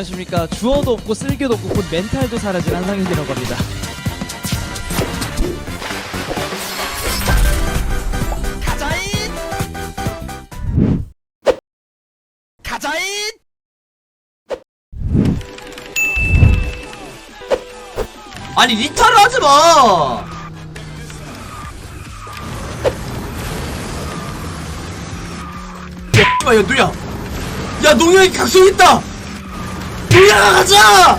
안녕하십니까. 주어도 없고 쓸개도 없고 곧 멘탈도 사라진 한상혁이라고 합니다. 가자잇! 가자잇! 아니 리타를 하지 마. 야, 야, 누야. 야, 농약이 각성 있다. 농약아 가자.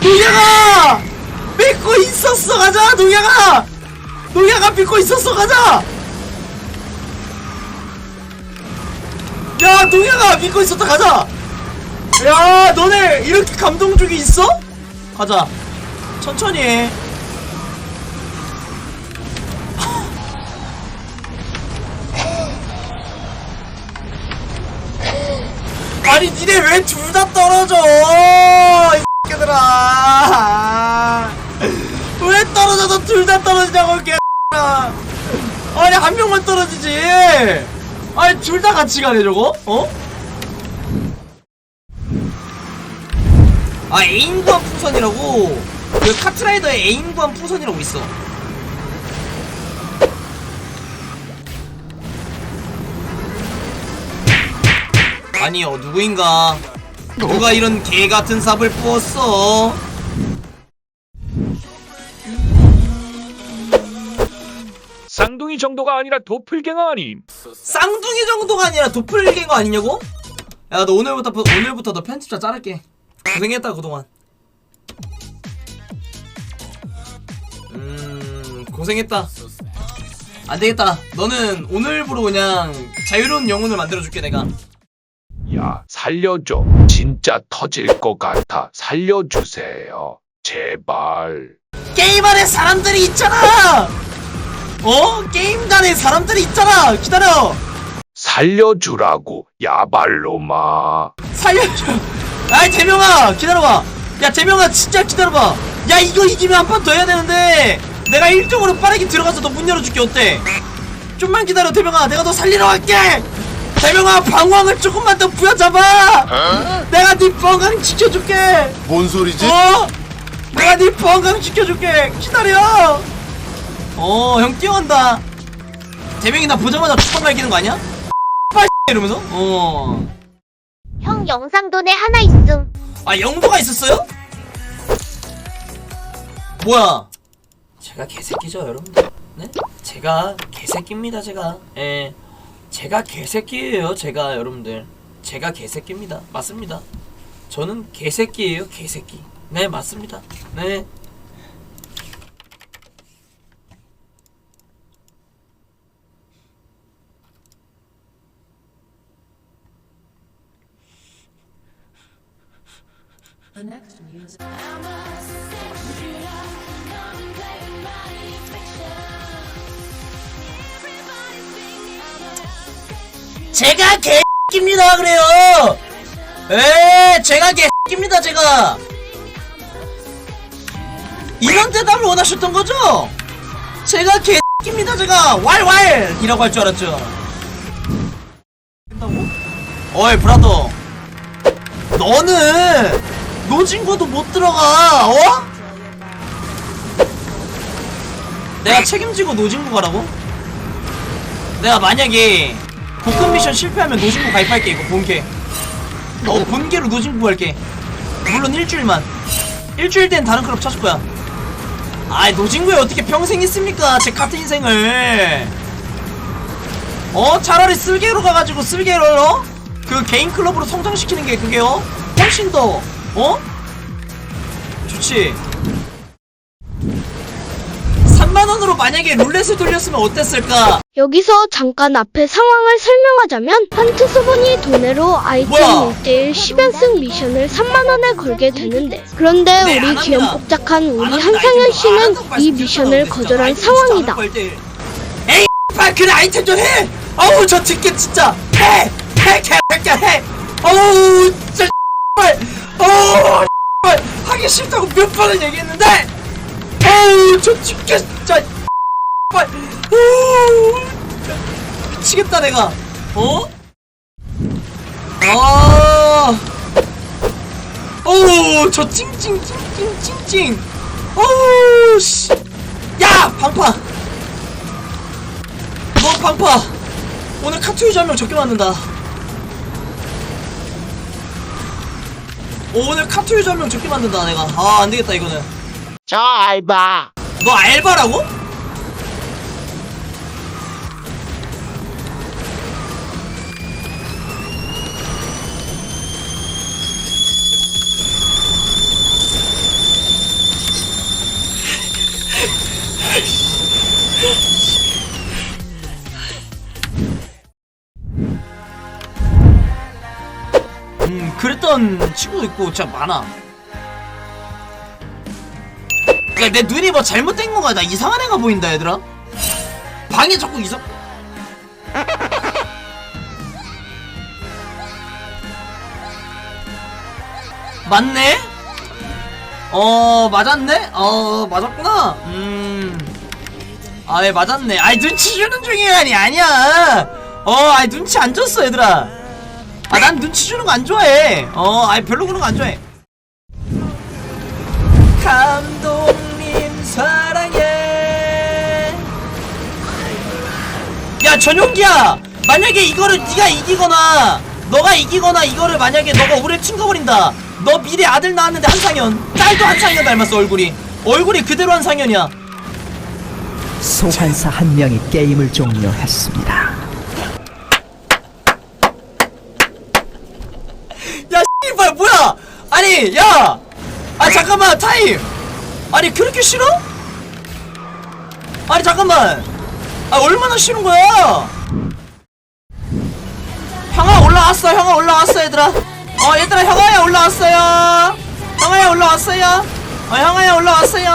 농약아 믿고 있었어 가자, 농약아. 농약아 믿고 있었어 가자. 야, 농약아 믿고 있었다 가자. 야, 너네 이렇게 감동적이 있어? 가자. 천천히 해. 아니 니네 왜 둘 다 떨어져? 이 새끼들아. 왜 떨어져서 둘 다 떨어지냐고 이 개들아. 아니 한 명만 떨어지지. 아니 둘 다 같이 가네 저거? 어? 아 에임구한 풍선이라고. 그 카트라이더에 에임구한 풍선이라고 있어 아니요 누구인가? 누가 이런 개같은 삽을 부었어? 쌍둥이 정도가 아니라 도플갱어 아님. 쌍둥이 정도가 아니라 도플갱어 아니냐고? 야 너 오늘부터 오늘부터 너 편집자 자를게. 고생했다 그동안. 음 고생했다. 안되겠다. 너는 오늘부로 그냥 자유로운 영혼을 만들어줄게 내가 야, 살려줘. 진짜 터질 것 같아. 살려주세요. 제발. 게임 안에 사람들이 있잖아 어? 게임단에 사람들이 있잖아 기다려 살려주라고, 야발로마. 살려줘 아이 대명아 기다려봐 야 대명아 진짜 기다려봐 야 이거 이기면 한 판 더 해야 되는데 내가 1등으로 빠르게 들어가서 너 문 열어줄게 어때 좀만 기다려 대명아 내가 너 살리러 갈게 대명아 방황을 조금만 더 부여잡아 내가 네 건강 지켜줄게 뭔 소리지? 어? 내가 네 건강 지켜줄게 기다려 어형 뛰어간다 대명이 나 보자마자 축방 갈기는 거 아니야? 빨 이러면서 어 형 영상도내 하나 있음. 아 영도가 있었어요? 뭐야? 제가 개새끼죠 여러분들. 네? 제가 개새끼입니다 제가. 예. 제가 개새끼예요 제가 여러분들. 제가 개새끼입니다. 맞습니다. 저는 개새끼예요 개새끼. 네 맞습니다. 네. 제가 개새끼입니다 그래요. 에 제가 개새끼입니다 제가. 이런 대답을 원하셨던 거죠? 제가 개새끼입니다 제가 왈왈 이라고 할 줄 알았죠. 어이 브라더. 너는 노진구도 못 들어가 어? 내가 책임지고 노진구 가라고? 내가 만약에 복권 미션 실패하면 노진구 가입할게 이거 본캐. 어 본캐로 노진구 갈게. 물론 일주일만. 일주일 된 다른 클럽 찾을 거야. 아이 노진구에 어떻게 평생 있습니까? 제 같은 인생을. 어 차라리 쓸개로 가가지고 쓸개를 어? 그 개인 클럽으로 성장시키는 게 그게요? 훨씬 더 어? 좋지. 3만원으로 만약에 룰렛을 돌렸으면 어땠을까 여기서 잠깐 앞에 상황을 설명하자면 한트 수분이 도내로 아이템 뭐야? 1대1 10연승 미션을 3만원에 걸게 되는데 그런데 네, 안 우리 합니다. 귀염복잡한 안 우리. 한상현 씨는 이. 미션을 거절한 상황이다. 에이 빨 그래 아이템 좀 해! 어우 저 듣게 진짜 해! 해 개새끼야 해! 어우 진짜 빨 어우 빨 하기 싫다고 몇 번을 얘기했는데 어우 저 듣게 진짜 빨 미치겠다 내가. 어? 아! 어우 저 찡찡찡찡찡찡. 어우 씨야 방파. 너 방파. 오늘 카트 유저 한명 적게 만든다. 오, 오늘 카트 유저 한명 적게 만든다 내가. 아 안 되겠다 이거는. 저 알바. 너 알바라고? 음 그랬던 친구도 있고 진짜 많아 야, 내 눈이 뭐 잘못된 건가? 나 이상한 애가 보인다, 얘들아. 방에 자꾸 이상. 맞네? 어, 맞았네? 어, 맞았구나? 음. 아, 예, 맞았네. 아이, 눈치 주는 중이라니, 아니야. 어, 아이, 눈치 안 줬어, 얘들아. 아, 난 눈치 주는 거 안 좋아해. 어, 아이, 별로 그런 거 안 좋아해. 감독님 사랑해 야 전용기야 만약에 이거를 네가 이기거나 너가 이기거나 이거를 만약에 너가 우리를 튕겨버린다 너 미래 아들 낳았는데 한상현 딸도 한상현 닮았어 얼굴이 얼굴이 그대로 한상현이야 소환사 한 명이 게임을 종료했습니다. 야 씨발 뭐야? 아니 야! 아 잠깐만 타임! 아니 그렇게 싫어? 아니 잠깐만! 아 얼마나 싫은 거야? 형아 올라왔어 형아 올라왔어 얘들아. 어 얘들아 형아야 올라왔어요. 형아야 올라왔어요. 어 형아야 올라왔어요.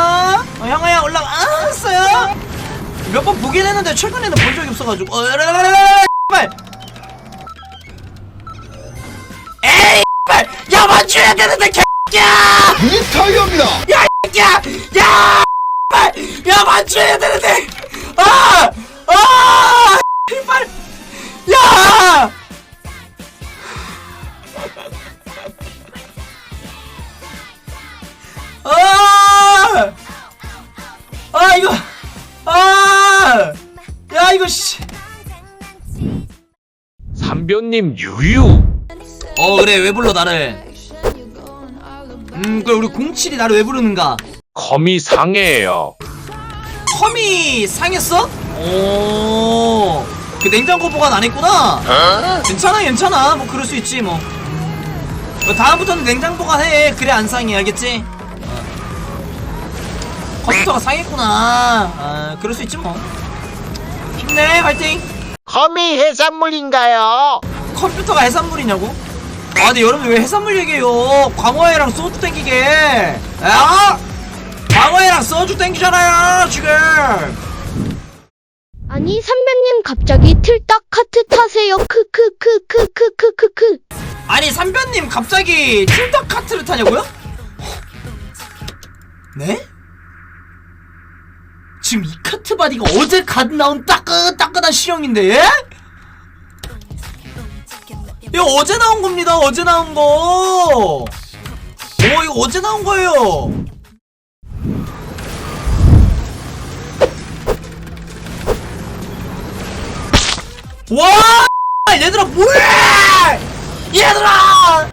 어 형아야 올라왔어요. 몇 번 보긴 했는데 최근에는 본 적이 없어가지고. 어씨 씨발 야 맞춰야 되는데 개야! 이 타이어입니다. 야, 야, 야, 빨, 야, 맞춰야 되는데, 아, 아, 빨, 야, 아, 아, 이거, 아, 야, 이거 씨, 삼변님 유유. 어 그래. 왜 불러 나를, 음, 그래 우리 07이 나를 왜 부르는가? 컴이 상해요. 컴이 상했어? 오, 그 냉장고 보관 안 했구나. 괜찮아, 괜찮아. 뭐 그럴 수 있지 뭐. 뭐 다음부터는 냉장 보관해. 그래 안 상해, 알겠지? 어. 컴퓨터가 상했구나. 아, 그럴 수 있지 뭐. 힘내, 화이팅. 거미 해산물인가요? 컴퓨터가 해산물이냐고? 아, 근데 여러분 왜 해산물 얘기해요? 광어회랑 소주 땡기게. 야! 광어회랑 소주 땡기잖아요, 지금. 아니 선배님 갑자기 틀딱 카트 타세요 크크크크크크크크 아니 삼변님 갑자기 틸덕 카트를 타냐고요? 네? 지금 이 카트 바디가 어제 갓 나온 따끈따끈한 실형인데? 예? 이거 어제 나온 겁니다 어제 나온 거. 오, 이거 어제 나온 거예요. 와 얘들아 뭐해? 얘들아